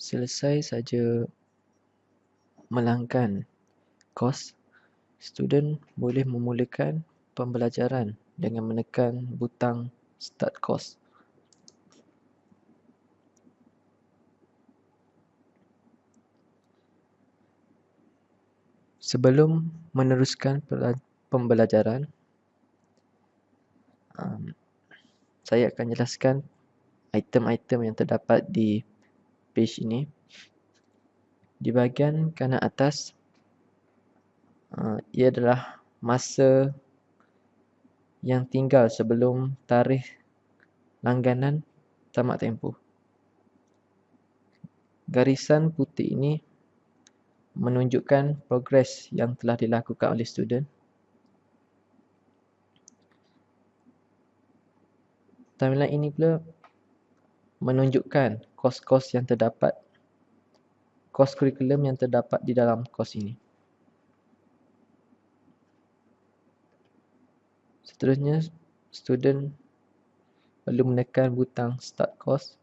selesai saja melanggan kos, student boleh memulakan pembelajaran dengan menekan butang start course. Sebelum meneruskan pembelajaran, um, saya akan jelaskan item-item yang terdapat di page ini. Di bahagian kanan atas, uh, ia adalah masa yang tinggal sebelum tarikh langganan tamat tempoh. Garisan putih ini menunjukkan progres yang telah dilakukan oleh student. Timeline ini pula menunjukkan kos-kos yang terdapat, kos kurikulum yang terdapat di dalam kos ini. Seterusnya, student perlu menekan butang start course.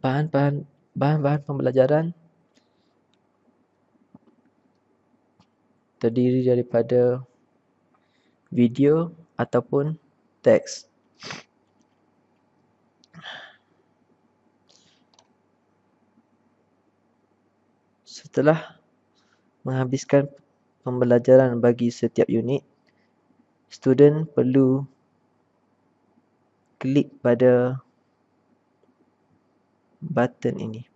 Bahan-bahan bahan-bahan pembelajaran terdiri daripada video ataupun teks. Setelah menghabiskan pembelajaran bagi setiap unit, student perlu klik pada button ini.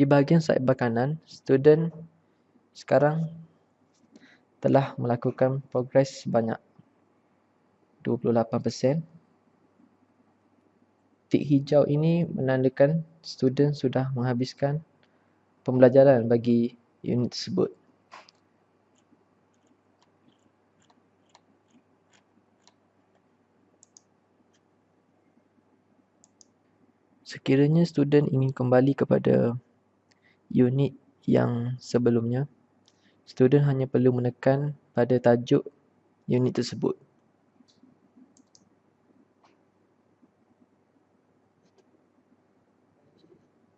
Di bahagian sidebar kanan, student sekarang telah melakukan progres sebanyak 28%. Tik hijau ini menandakan student sudah menghabiskan pembelajaran bagi unit tersebut. Sekiranya student ingin kembali kepada unit yang sebelumnya, student hanya perlu menekan pada tajuk unit tersebut.